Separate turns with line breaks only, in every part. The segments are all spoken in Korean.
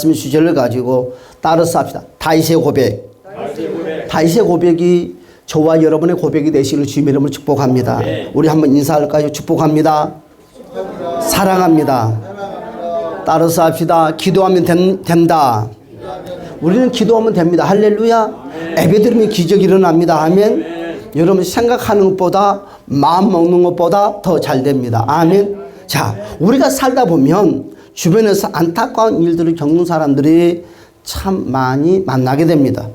말씀 주제를 가지고 따라서 합시다. 다윗의 고백. 다윗의 고백이 저와 여러분의 고백이 되시기를 주님의 이름으로 축복합니다. 우리 한번 인사할까요? 축복합니다. 사랑합니다. 따라서 합시다. 기도하면 된, 된다. 우리는 기도하면 됩니다. 할렐루야. 예배드리면 기적이 일어납니다. 아멘. 여러분 생각하는 것보다 마음 먹는 것보다 더 잘 됩니다. 아멘. 자, 우리가 살다 보면 주변에서 안타까운 일들을 겪는 사람들이 참 많이 만나게 됩니다.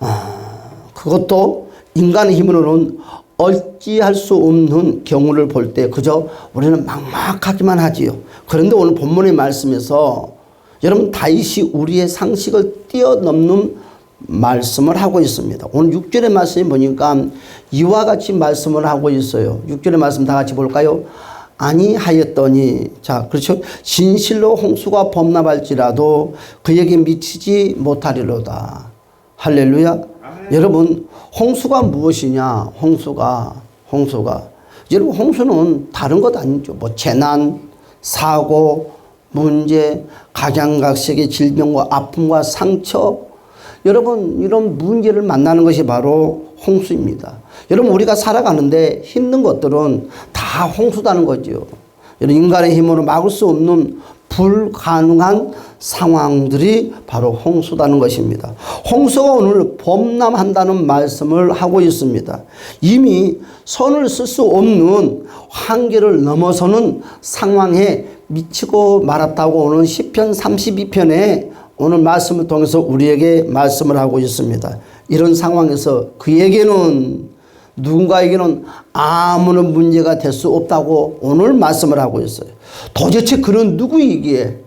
아, 그것도 인간의 힘으로는 어찌할 수 없는 경우를 볼 때 그저 우리는 막막하기만 하지요. 그런데 오늘 본문의 말씀에서 여러분 다윗이 우리의 상식을 뛰어넘는 말씀을 하고 있습니다. 오늘 6절의 말씀이 보니까 이와 같이 말씀을 하고 있어요. 6절의 말씀 다 같이 볼까요? 아니하였더니 자 그렇죠? 진실로 홍수가 범람할지라도 그에게 미치지 못하리로다. 할렐루야. 여러분 홍수가 무엇이냐? 홍수가 홍수가. 여러분 홍수는 다른 것 아니죠. 뭐 재난 사고 문제 각양각색의 질병과 아픔과 상처. 여러분 이런 문제를 만나는 것이 바로 홍수입니다. 여러분 우리가 살아가는데 힘든 것들은 다 홍수다는 거죠. 여러분 인간의 힘으로 막을 수 없는 불가능한 상황들이 바로 홍수다는 것입니다. 홍수가 오늘 범람한다는 말씀을 하고 있습니다. 이미 손을 쓸 수 없는 한계를 넘어서는 상황에 미치고 말았다고 오늘 시편 32편에 오늘 말씀을 통해서 우리에게 말씀을 하고 있습니다. 이런 상황에서 그에게는 누군가에게는 아무런 문제가 될 수 없다고 오늘 말씀을 하고 있어요. 도대체 그는 누구이기에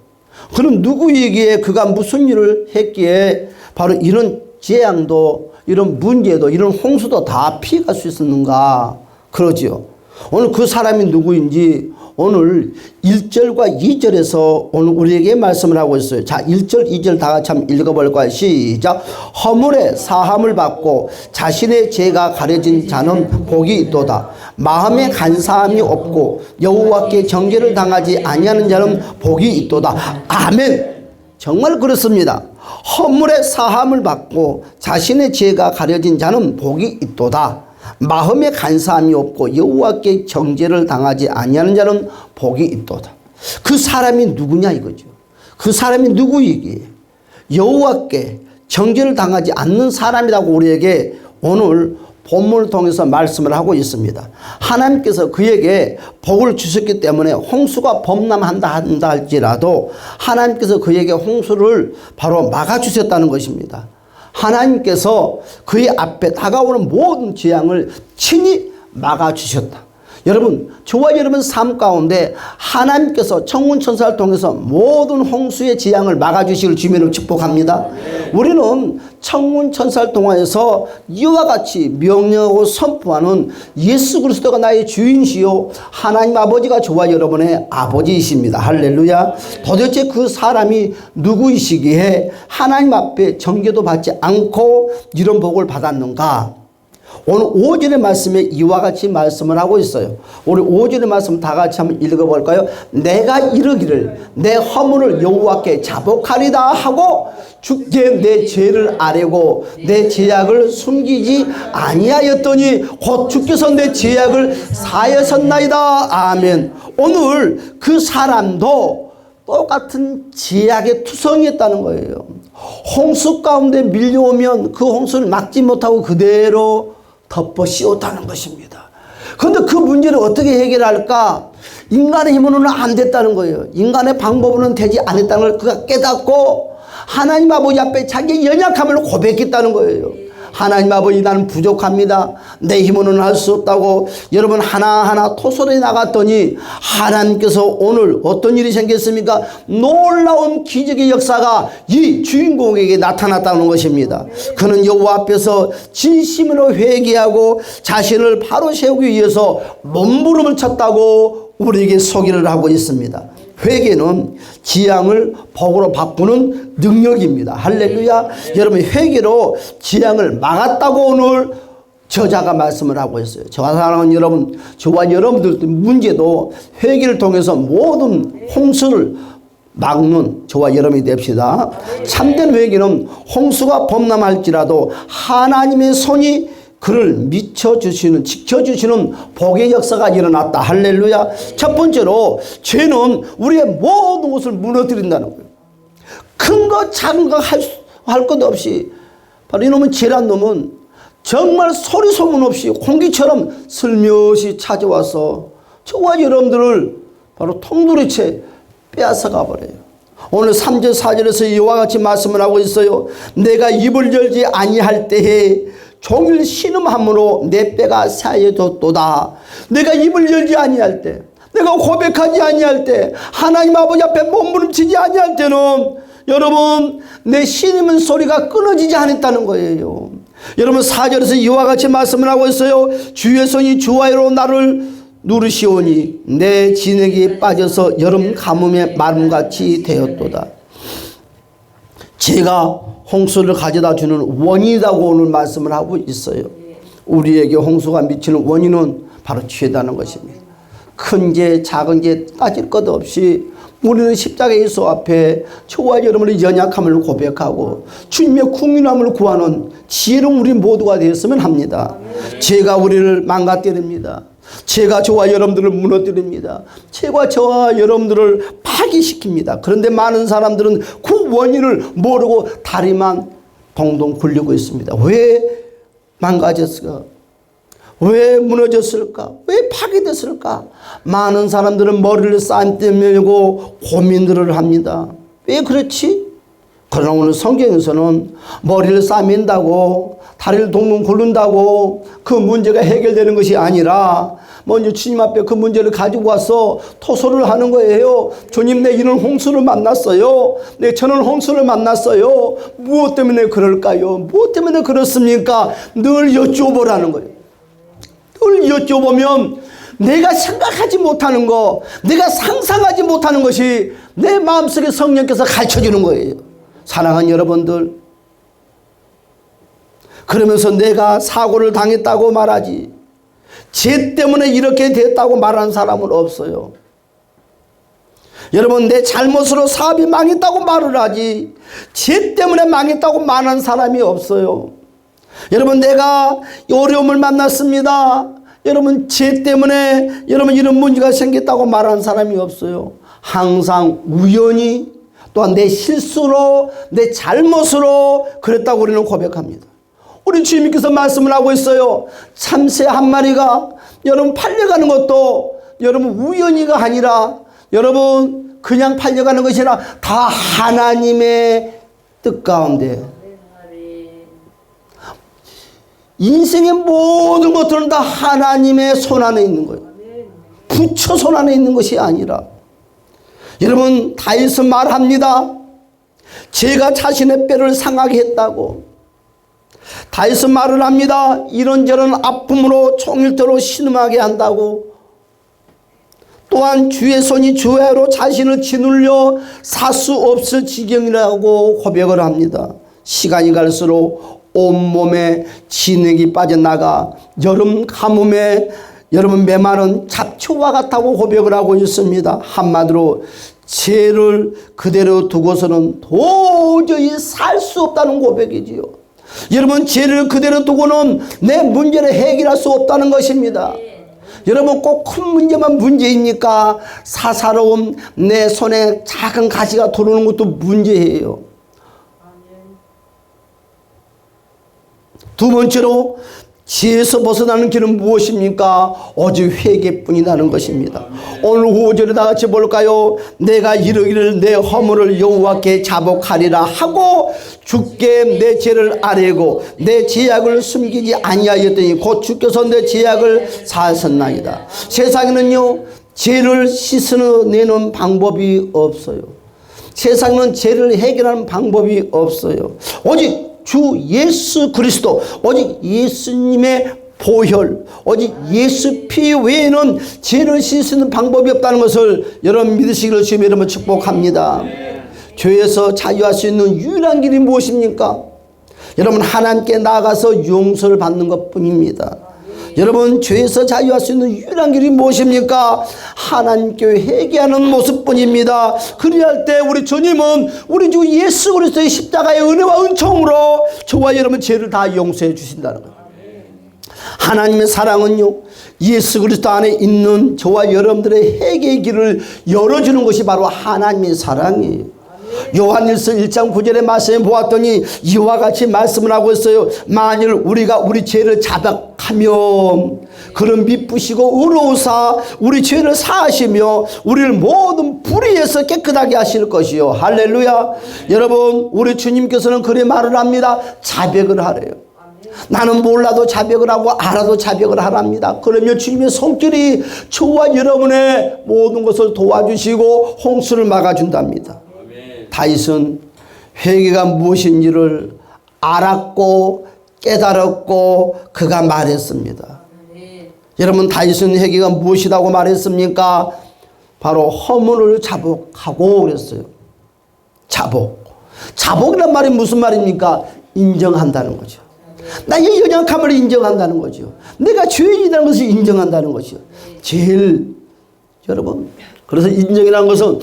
그는 누구이기에 그가 무슨 일을 했기에 바로 이런 재앙도 이런 문제도 이런 홍수도 다 피할 수 있었는가 그러지요. 오늘 그 사람이 누구인지 오늘 1절과 2절에서 오늘 우리에게 말씀을 하고 있어요. 자, 1절, 2절 다 같이 한번 읽어볼까요? 시작. 허물에 사함을 받고 자신의 죄가 가려진 자는 복이 있도다. 마음에 간사함이 없고 여호와께 정죄를 당하지 아니하는 자는 복이 있도다. 아멘. 정말 그렇습니다. 허물에 사함을 받고 자신의 죄가 가려진 자는 복이 있도다. 마음에 간사함이 없고 여호와께 정죄를 당하지 아니하는 자는 복이 있도다. 그 사람이 누구냐 이거죠. 그 사람이 누구이기에 여호와께 정죄를 당하지 않는 사람이라고 우리에게 오늘 본문을 통해서 말씀을 하고 있습니다. 하나님께서 그에게 복을 주셨기 때문에 홍수가 범람한다 한다 할지라도 하나님께서 그에게 홍수를 바로 막아 주셨다는 것입니다. 하나님께서 그의 앞에 다가오는 모든 재앙을 친히 막아 주셨다. 여러분, 저와 여러분 삶 가운데 하나님께서 청문 천사를 통해서 모든 홍수의 재앙을 막아주시길 주님으로 축복합니다. 우리는 청문 천사를 통하여서 이와 같이 명령하고 선포하는 예수 그리스도가 나의 주인시요 하나님 아버지가 저와 여러분의 아버지이십니다. 할렐루야. 도대체 그 사람이 누구이시기에 하나님 앞에 정죄도 받지 않고 이런 복을 받았는가? 오늘 5절의 말씀에 이와 같이 말씀을 하고 있어요. 우리 5절의 말씀 다 같이 한번 읽어볼까요? 내가 이르기를 내 허물을 여호와께 자복하리다 하고 주께 내 죄를 아뢰고 내 죄악을 숨기지 아니하였더니 곧 주께서 내 죄악을 사하셨나이다. 아멘. 오늘 그 사람도 똑같은 죄악의 투성이었다는 거예요. 홍수 가운데 밀려오면 그 홍수를 막지 못하고 그대로 덮어 씌웠다는 것입니다. 그런데 그 문제를 어떻게 해결할까? 인간의 힘으로는 안 됐다는 거예요. 인간의 방법으로는 되지 않았다는 걸 그가 깨닫고 하나님 아버지 앞에 자기의 연약함을 고백했다는 거예요. 하나님 아버지 나는 부족합니다. 내 힘으로는 할 수 없다고 여러분 하나하나 토설해 나갔더니 하나님께서 오늘 어떤 일이 생겼습니까? 놀라운 기적의 역사가 이 주인공에게 나타났다는 것입니다. 그는 여호와 앞에서 진심으로 회개하고 자신을 바로 세우기 위해서 몸부림을 쳤다고 우리에게 소개를 하고 있습니다. 회개는 지향을 복으로 바꾸는 능력입니다. 할렐루야. 여러분 회개로 지향을 막았다고 오늘 저자가 말씀을 하고 있어요. 저와 사랑하는 여러분, 저와 여러분들 문제도 회개를 통해서 모든 홍수를 막는 저와 여러분이 됩시다. 참된 회개는 홍수가 범람할지라도 하나님의 손이 그를 미쳐주시는, 지켜주시는 복의 역사가 일어났다. 할렐루야. 첫 번째로, 죄는 우리의 모든 것을 무너뜨린다는 거예요. 큰 거, 작은 거 할, 할것 없이, 바로 이놈은 죄란 놈은 정말 소리 소문 없이 공기처럼 슬며시 찾아와서 저와 여러분들을 바로 통두리채 빼앗아가 버려요. 오늘 3절 4절에서 이와 같이 말씀을 하고 있어요. 내가 입을 열지 아니할 때에 종일 신음함으로 내 뼈가 사여졌도다. 내가 입을 열지 아니할 때, 내가 고백하지 아니할 때, 하나님 아버지 앞에 몸부림치지 아니할 때는 여러분 내 신음은 소리가 끊어지지 않았다는 거예요. 여러분 4절에서 이와 같이 말씀을 하고 있어요. 주의 손이 주와이로 나를 누르시오니 내 진액이 빠져서 여름 가뭄에 마름같이 되었도다. 제가 홍수를 가져다 주는 원인이라고 오늘 말씀을 하고 있어요. 우리에게 홍수가 미치는 원인은 바로 죄다는 것입니다. 큰 죄, 작은 죄 따질 것 없이 우리는 십자가 예수 앞에 저와 여러분의 연약함을 고백하고 주님의 국민함을 구하는 지혜로운 우리 모두가 되었으면 합니다. 죄가 우리를 망가뜨립니다. 죄가 저와 여러분들을 무너뜨립니다. 죄가 저와 여러분들을 파기시킵니다. 그런데 많은 사람들은 그 원인을 모르고 다리만 동동 굴리고 있습니다. 왜 망가졌을까? 왜 무너졌을까? 왜 파괴됐을까? 많은 사람들은 머리를 싼떼밀고 고민들을 합니다. 왜 그렇지? 그러나 오늘 성경에서는 머리를 싸맨다고 다리를 동동 굴른다고 그 문제가 해결되는 것이 아니라 먼저 주님 앞에 그 문제를 가지고 와서 토소를 하는 거예요. 주님 내 이런 홍수를 만났어요. 내 저는 홍수를 만났어요. 무엇 때문에 그럴까요? 무엇 때문에 그렇습니까? 늘 여쭤보라는 거예요. 늘 여쭤보면 내가 생각하지 못하는 거, 내가 상상하지 못하는 것이 내 마음속에 성령께서 가르쳐 주는 거예요. 사랑하는 여러분들. 그러면서 내가 사고를 당했다고 말하지. 죄 때문에 이렇게 됐다고 말하는 사람은 없어요. 여러분, 내 잘못으로 사업이 망했다고 말을 하지. 죄 때문에 망했다고 말하는 사람이 없어요. 여러분, 내가 어려움을 만났습니다. 여러분, 죄 때문에 여러분 이런 문제가 생겼다고 말하는 사람이 없어요. 항상 우연히 또한 내 실수로, 내 잘못으로 그랬다고 우리는 고백합니다. 우리 주님께서 말씀을 하고 있어요. 참새 한 마리가 여러분 팔려가는 것도 여러분 우연히가 아니라 여러분 그냥 팔려가는 것이 아니라 다 하나님의 뜻 가운데 인생의 모든 것들은 다 하나님의 손 안에 있는 거예요. 부처 손 안에 있는 것이 아니라 여러분 다윗은 말합니다. 제가 자신의 뼈를 상하게 했다고 다윗은 말을 합니다. 이런저런 아픔으로 총일대로 신음하게 한다고 또한 주의 손이 주야로 자신을 짓눌려 살 수 없을 지경이라고 고백을 합니다. 시간이 갈수록 온몸에 진액이 빠져나가 여름 가뭄에 여러분 메마른 잡초와 같다고 고백을 하고 있습니다. 한마디로 죄를 그대로 두고서는 도저히 살 수 없다는 고백이지요. 여러분 죄를 그대로 두고는 내 문제를 해결할 수 없다는 것입니다. 여러분 꼭 큰 문제만 문제입니까? 사사로움 내 손에 작은 가시가 들어오는 것도 문제예요. 두 번째로 지에서 벗어나는 길은 무엇입니까? 오직 회개뿐이라는 것입니다. 오늘 5절에 다 같이 볼까요? 내가 이르기를 내 허물을 여호와께 자복하리라 하고 주께 내 죄를 아뢰고 내 죄악을 숨기지 아니하였더니 곧 주께서 내 죄악을 사하셨나이다. 세상에는요 죄를 씻어내는 방법이 없어요. 세상은 죄를 해결하는 방법이 없어요. 오직 주 예수 그리스도 오직 예수님의 보혈 오직 예수 피 외에는 죄를 씻는 방법이 없다는 것을 여러분 믿으시기를 주님 이름으로 축복합니다. 죄에서 자유할 수 있는 유일한 길이 무엇입니까? 여러분 하나님께 나아가서 용서를 받는 것뿐입니다. 여러분 죄에서 자유할 수 있는 유일한 길이 무엇입니까? 하나님께 회개하는 모습뿐입니다. 그리할 때 우리 주님은 우리 주 예수 그리스도의 십자가의 은혜와 은총으로 저와 여러분 죄를 다 용서해 주신다는 거예요. 하나님의 사랑은요 예수 그리스도 안에 있는 저와 여러분들의 회개의 길을 열어주는 것이 바로 하나님의 사랑이에요. 요한일서 1장 9절의 말씀에 보았더니 이와 같이 말씀을 하고 있어요. 만일 우리가 우리 죄를 자백하면 그런 미쁘시고 의로우사 우리 죄를 사하시며 우리를 모든 불의에서 깨끗하게 하실 것이요. 할렐루야. 여러분 우리 주님께서는 그래 말을 합니다. 자백을 하래요. 나는 몰라도 자백을 하고 알아도 자백을 하랍니다. 그러면 주님의 손길이 저와 여러분의 모든 것을 도와주시고 홍수를 막아준답니다. 다윗은 회개가 무엇인지를 알았고 깨달았고 그가 말했습니다. 여러분 다윗은 회개가 무엇이라고 말했습니까? 바로 허물을 자복하고 그랬어요. 자복. 자복이란 말이 무슨 말입니까? 인정한다는 거죠. 나의 연약함을 인정한다는 거죠. 내가 죄인이라는 것을 인정한다는 거죠. 제일 여러분 그래서 인정이라는 것은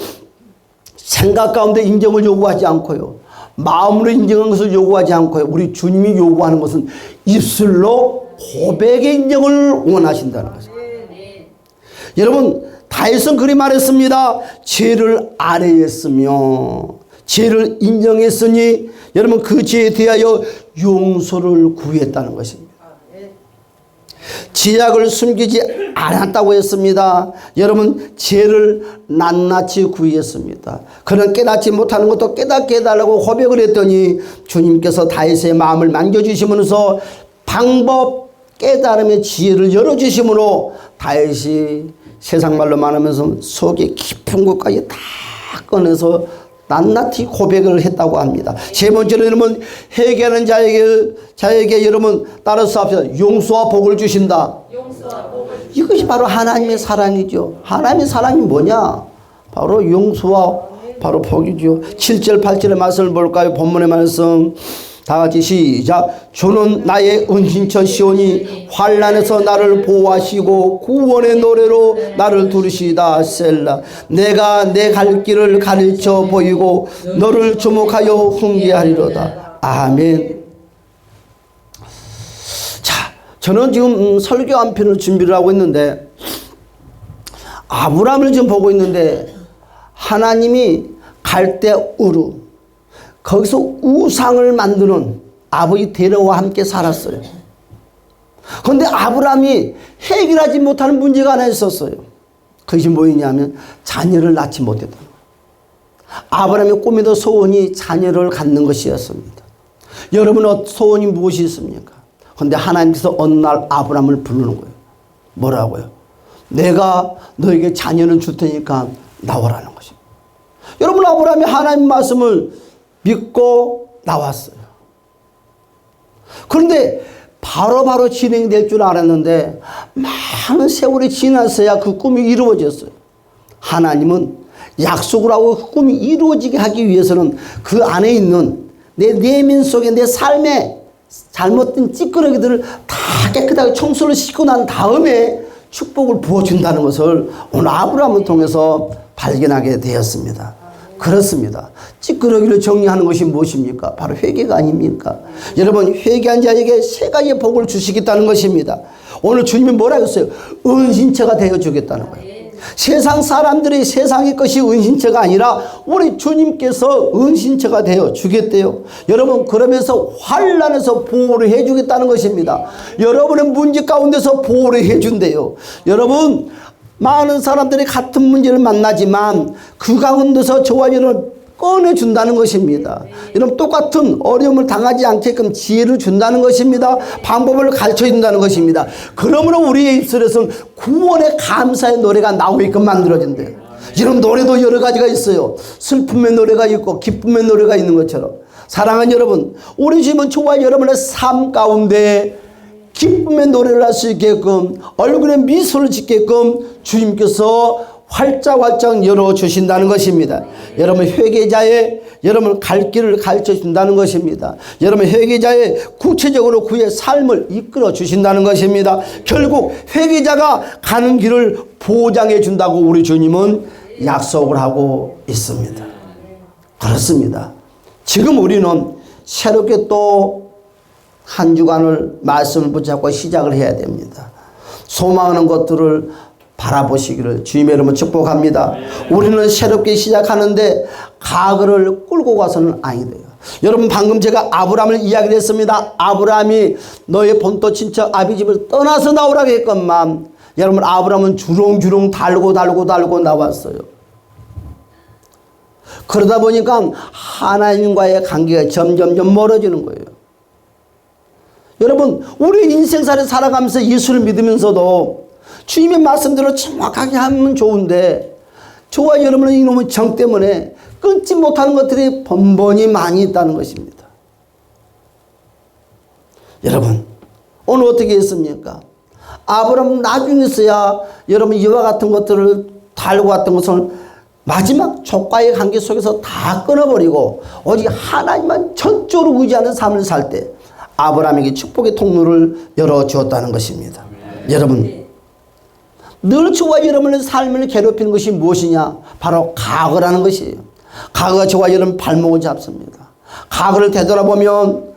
생각 가운데 인정을 요구하지 않고요. 마음으로 인정한 것을 요구하지 않고요. 우리 주님이 요구하는 것은 입술로 고백의 인정을 원하신다는 거죠. 여러분 다윗은 그리 말했습니다. 죄를 아뢰했으며 죄를 인정했으니 여러분 그 죄에 대하여 용서를 구했다는 것입니다. 지약을 숨기지 않았다고 했습니다. 여러분 죄를 낱낱이 구했습니다. 그런 깨닫지 못하는 것도 깨닫게 해달라고 고백을 했더니 주님께서 다윗의 마음을 만져주시면서 방법 깨달음의 지혜를 열어주심으로 다윗이 세상 말로 말하면서 속에 깊은 것까지 다 꺼내서 낱낱이 고백을 했다고 합니다. 세 번째로 여러분 회개하는 자에게 자에게 여러분 따라서 합시다. 용서와 복을 주신다. 이것이 바로 하나님의 사랑이죠. 하나님의 사랑이 뭐냐? 바로 용서와 바로 복이죠. 7절 8절의 말씀을 볼까요? 본문의 말씀. 다 같이 시작. 주는 나의 은신처 시오니 환란에서 나를 보호하시고 구원의 노래로 나를 두르시다 셀라. 내가 내 갈 길을 가르쳐 보이고 너를 주목하여 훈계하리로다. 아멘. 자, 저는 지금 음, 설교 한 편을 준비를 하고 있는데 아브라함을 지금 보고 있는데 하나님이 갈대 우르 거기서 우상을 만드는 아버지 데려와 함께 살았어요. 그런데 아브라함이 해결하지 못하는 문제가 하나 있었어요. 그것이 뭐였냐면 자녀를 낳지 못했다. 아브라함의 꿈에도 소원이 자녀를 갖는 것이었습니다. 여러분의 소원이 무엇이 있습니까? 그런데 하나님께서 어느 날 아브라함을 부르는 거예요. 뭐라고요? 내가 너에게 자녀를 줄 테니까 나오라는 것입니다. 여러분 아브라함이 하나님 말씀을 믿고 나왔어요. 그런데 바로바로 바로 진행될 줄 알았는데 많은 세월이 지났어야 그 꿈이 이루어졌어요. 하나님은 약속을 하고 그 꿈이 이루어지게 하기 위해서는 그 안에 있는 내 내면 속에 내 삶에 잘못된 찌끄러기들을 다 깨끗하게 청소를 시키고 난 다음에 축복을 부어준다는 것을 오늘 아브라함을 통해서 발견하게 되었습니다. 그렇습니다. 찌끄러기를 정리하는 것이 무엇입니까? 바로 회개가 아닙니까? 여러분 회개한 자에게 세 가지의 복을 주시겠다는 것입니다. 오늘 주님이 뭐라 했어요? 은신처가 되어 주겠다는 거예요. 세상 사람들이 세상의 것이 은신처가 아니라 우리 주님께서 은신처가 되어 주겠대요. 여러분 그러면서 환란에서 보호를 해 주겠다는 것입니다. 여러분의 문제 가운데서 보호를 해 준대요. 여러분 많은 사람들이 같은 문제를 만나지만 그 가운데서 저와 여러분 꺼내준다는 것입니다. 여러분 똑같은 어려움을 당하지 않게끔 지혜를 준다는 것입니다. 방법을 가르쳐 준다는 것입니다. 그러므로 우리의 입술에서는 구원의 감사의 노래가 나오게끔 만들어진대요. 이런 노래도 여러 가지가 있어요. 슬픔의 노래가 있고 기쁨의 노래가 있는 것처럼. 사랑하는 여러분, 우리 주님은 저와 여러분의 삶 가운데 기쁨의 노래를 할 수 있게끔 얼굴에 미소를 짓게끔 주님께서 활짝활짝 열어주신다는 것입니다. 여러분 회개자의 여러분 갈 길을 가르쳐 준다는 것입니다. 여러분 회개자의 구체적으로 그의 삶을 이끌어 주신다는 것입니다. 결국 회개자가 가는 길을 보장해 준다고 우리 주님은 약속을 하고 있습니다. 그렇습니다. 지금 우리는 새롭게 또 한 주간을 말씀을 붙잡고 시작을 해야 됩니다. 소망하는 것들을 바라보시기를 주님의 이름으로 축복합니다. 우리는 새롭게 시작하는데 가거를 끌고 가서는 아니 돼요. 여러분 방금 제가 아브라함을 이야기를 했습니다. 아브라함이 너의 본토 친척 아비집을 떠나서 나오라고 했건만 여러분 아브라함은 주렁주렁 달고 달고 달고 나왔어요. 그러다 보니까 하나님과의 관계가 점점점 멀어지는 거예요. 여러분, 우리 인생살에 살아가면서 예수를 믿으면서도 주님의 말씀대로 정확하게 하면 좋은데 저와 여러분은 이놈의 정 때문에 끊지 못하는 것들이 번번이 많이 있다는 것입니다. 여러분, 오늘 어떻게 했습니까? 아브라함 나중에서야 여러분 이와 같은 것들을 달고 왔던 것을 마지막 족과의 관계 속에서 다 끊어버리고 오직 하나님만 전적으로 의지하는 삶을 살 때 아브라함에게 축복의 통로를 열어 주었다는 것입니다. 여러분 늘 저와 여러분의 삶을 괴롭히는 것이 무엇이냐? 바로 과거라는 것이에요. 과거가 저와 여러분 발목을 잡습니다. 과거를 되돌아보면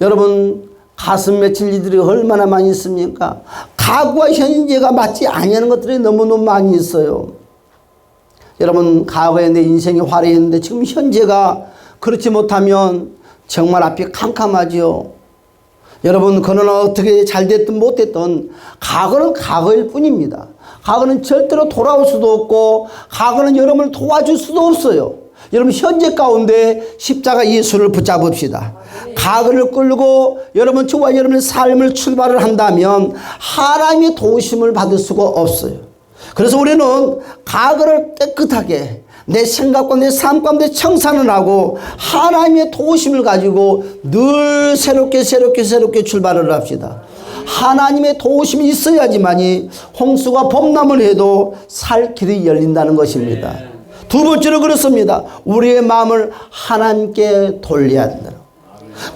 여러분 가슴 맺힐 일들이 얼마나 많이 있습니까? 과거와 현재가 맞지 아니하는 것들이 너무너무 많이 있어요. 여러분 과거에 내 인생이 화려했는데 지금 현재가 그렇지 못하면 정말 앞이 캄캄하지요. 여러분 그러나 어떻게 잘 됐든 못 됐든 과거는 과거일 뿐입니다. 과거는 절대로 돌아올 수도 없고 과거는 여러분을 도와줄 수도 없어요. 여러분 현재 가운데 십자가 예수를 붙잡읍시다. 과거를 끌고 여러분 저와 여러분의 삶을 출발을 한다면 하나님의 도우심을 받을 수가 없어요. 그래서 우리는 과거를 깨끗하게 내 생각과 내 삶 가운데 청산을 하고 하나님의 도우심을 가지고 늘 새롭게 새롭게 새롭게 출발을 합시다. 하나님의 도우심이 있어야지만이 홍수가 범람을 해도 살 길이 열린다는 것입니다. 두 번째로 그렇습니다. 우리의 마음을 하나님께 돌려야 한다.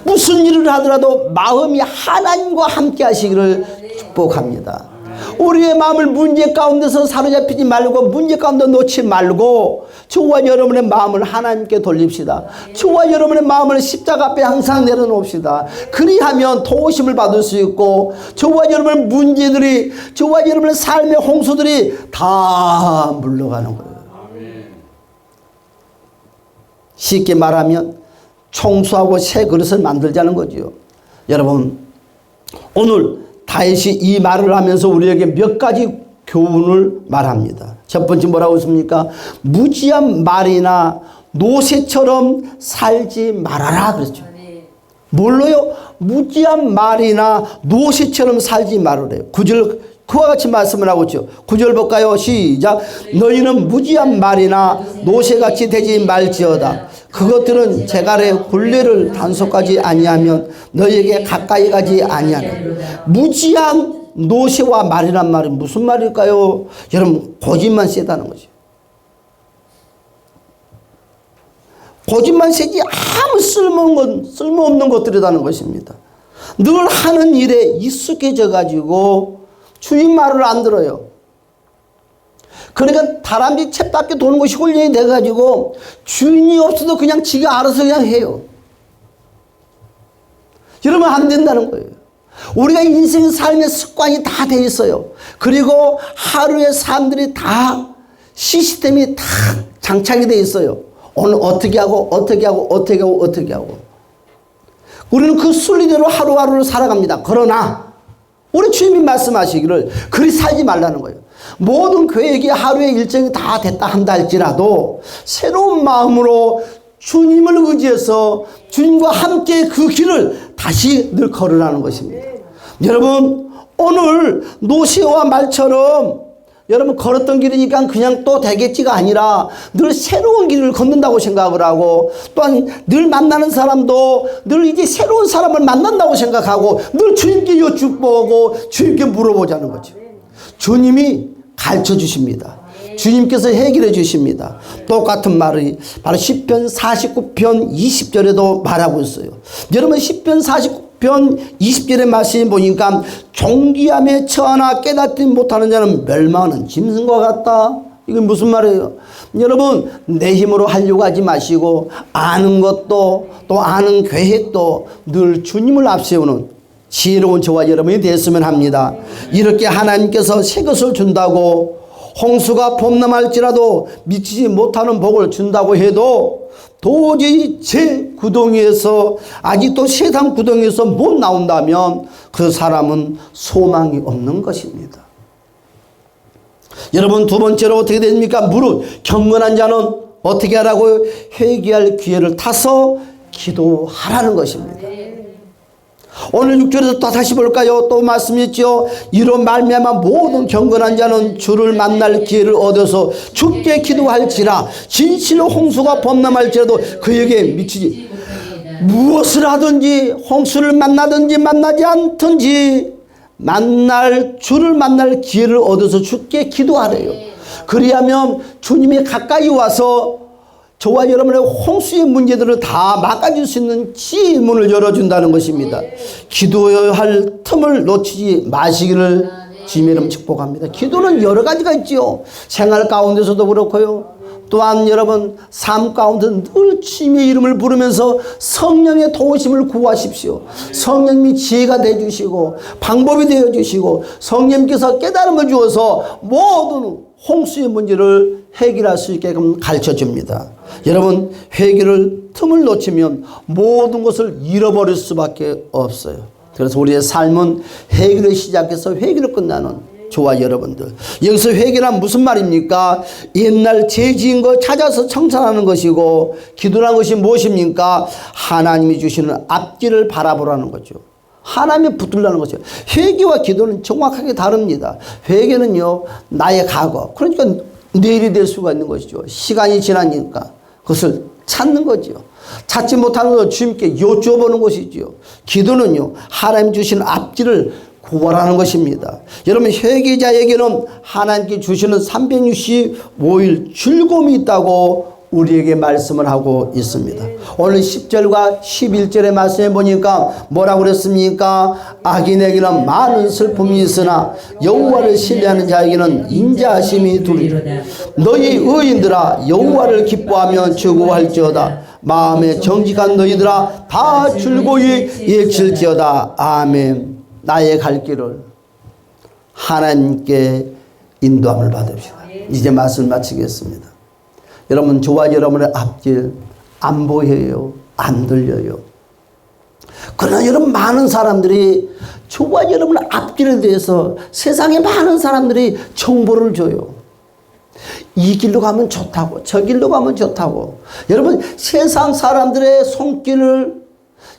무슨 일을 하더라도 마음이 하나님과 함께 하시기를 축복합니다. 우리의 마음을 문제 가운데서 사로잡히지 말고 문제 가운데 놓지 말고 저와 여러분의 마음을 하나님께 돌립시다. 저와 여러분의 마음을 십자가 앞에 항상 내려놓읍시다. 그리하면 도우심을 받을 수 있고 저와 여러분의 문제들이 저와 여러분의 삶의 홍수들이 다 물러가는 거예요. 쉽게 말하면 청소하고 새 그릇을 만들자는 거지요. 여러분 오늘 다윗이 이 말을 하면서 우리에게 몇 가지 교훈을 말합니다. 첫 번째 뭐라고 했습니까? 무지한 말이나 노새처럼 살지 말아라 그랬죠. 뭘로요? 무지한 말이나 노새처럼 살지 말으래요. 구절 그와 같이 말씀을 하고 있죠. 구절 볼까요? 시작. 너희는 무지한 말이나 노새같이 되지 말지어다. 그것들은 제갈의 굴레를 단속하지 아니하면 너희에게 가까이 가지 아니하는 무지한 노새와 말이란 말은 무슨 말일까요? 여러분 고집만 세다는 거죠. 고집만 세지 아무 쓸모없는 것, 쓸모없는 것들이라는 것입니다. 늘 하는 일에 익숙해져 가지고 주인 말을 안 들어요. 그러니까 다람쥐 챗바퀴 도는 것이 훈련이 돼가지고 주인이 없어도 그냥 지가 알아서 그냥 해요. 이러면 안 된다는 거예요. 우리가 인생 삶의 습관이 다 돼 있어요. 그리고 하루의 삶들이 다 시스템이 다 장착이 돼 있어요. 오늘 어떻게 하고 어떻게 하고 어떻게 하고 어떻게 하고 우리는 그 순리대로 하루하루를 살아갑니다. 그러나 우리 주님이 말씀하시기를 그리 살지 말라는 거예요. 모든 계획이 하루의 일정이 다 됐다 한다 할지라도 새로운 마음으로 주님을 의지해서 주님과 함께 그 길을 다시 늘 걸으라는 것입니다. 여러분 오늘 노시와 말처럼 여러분 걸었던 길이니까 그냥 또 되겠지가 아니라 늘 새로운 길을 걷는다고 생각을 하고 또한 늘 만나는 사람도 늘 이제 새로운 사람을 만난다고 생각하고 늘 주님께 여쭙보고 주님께 물어보자는 거죠. 주님이 가르쳐 주십니다. 주님께서 해결해 주십니다. 똑같은 말이 바로 10편 49편 20절에도 말하고 있어요. 여러분 10편 49편 20절의 말씀이 보니까 종기함에 처하나 깨닫지 못하는 자는 멸망하는 짐승과 같다. 이건 무슨 말이에요? 여러분 내 힘으로 하려고 하지 마시고 아는 것도 또 아는 계획도 늘 주님을 앞세우는 지혜로운 저와 여러분이 됐으면 합니다. 이렇게 하나님께서 새 것을 준다고 홍수가 범람할지라도 미치지 못하는 복을 준다고 해도 도저히 제 구덩이에서 아직도 세상 구덩이에서 못 나온다면 그 사람은 소망이 없는 것입니다. 여러분 두 번째로 어떻게 됩니까? 무릇 경건한 자는 어떻게 하라고 회개할 기회를 타서 기도하라는 것입니다. 오늘 6절에서 또 다시 볼까요? 또 말씀했죠. 이로 말미암아 모든 경건한 자는 주를 만날 기회를 얻어서 죽게 기도할지라 진실로 홍수가 범람할지라도 그에게 미치지 무엇을 하든지 홍수를 만나든지 만나지 않든지 만날 주를 만날 기회를 얻어서 죽게 기도하래요. 그리하면 주님이 가까이 와서 저와 여러분의 홍수의 문제들을 다 막아줄 수 있는 지혜의 문을 열어준다는 것입니다. 기도할 틈을 놓치지 마시기를 주님의 이름 축복합니다. 기도는 여러 가지가 있지요. 생활 가운데서도 그렇고요. 또한 여러분 삶 가운데 늘 주님의 이름을 부르면서 성령의 도우심을 구하십시오. 성령님이 지혜가 되어 주시고 방법이 되어 주시고 성령님께서 깨달음을 주어서 모든 홍수의 문제를 해결할 수 있게끔 가르쳐 줍니다. 여러분 회개를 틈을 놓치면 모든 것을 잃어버릴 수밖에 없어요. 그래서 우리의 삶은 회개를 시작해서 회개로 끝나는 저와 여러분들 여기서 회개란 무슨 말입니까? 옛날 죄 지은 거 찾아서 청산하는 것이고 기도란 것이 무엇입니까? 하나님이 주시는 앞길을 바라보라는 거죠. 하나님이 붙들라는 것이요. 회개와 기도는 정확하게 다릅니다. 회개는요, 나의 과거. 그러니까 내일이 될 수가 있는 것이죠. 시간이 지나니까 그것을 찾는 거죠. 찾지 못하는 걸 주님께 여쭈어보는 것이죠. 기도는요, 하나님 주시는 앞길을 구원하는 것입니다. 여러분, 회개자에게는 하나님께 주시는 365일 즐거움이 있다고 우리에게 말씀을 하고 있습니다. 오늘 10절과 11절의 말씀에 보니까 뭐라고 그랬습니까? 악인에게는 많은 슬픔이 있으나 여호와를 신뢰하는 자에게는 인자하심이 두리라. 너희 의인들아 여호와를 기뻐하며 즐거워할지어다. 마음에 정직한 너희들아 다 즐거이 예칠지어다. 아멘. 나의 갈 길을 하나님께 인도함을 받읍시다. 이제 말씀 마치겠습니다. 여러분 저와 여러분의 앞길 안 보여요. 안 들려요. 그러나 여러분 많은 사람들이 저와 여러분의 앞길에 대해서 세상에 많은 사람들이 정보를 줘요. 이 길로 가면 좋다고 저 길로 가면 좋다고 여러분 세상 사람들의 손길을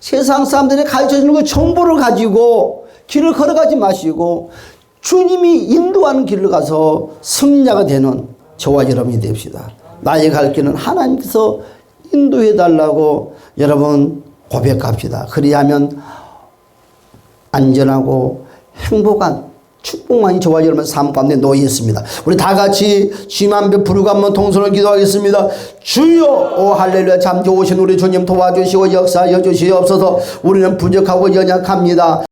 세상 사람들이 가르쳐주는 그 정보를 가지고 길을 걸어가지 마시고 주님이 인도하는 길을 가서 승리자가 되는 저와 여러분이 됩시다. 나의 갈 길은 하나님께서 인도해 달라고 여러분 고백합시다. 그리하면 안전하고 행복한 축복만이 저와 여러분 삶 가운데 놓여 있습니다. 우리 다 같이 주님 앞에 부르고 한번 동선을 기도하겠습니다. 주여 오 할렐루야 참 좋으신 우리 주님 도와주시고 역사여 주시옵소서 우리는 부족하고 연약합니다.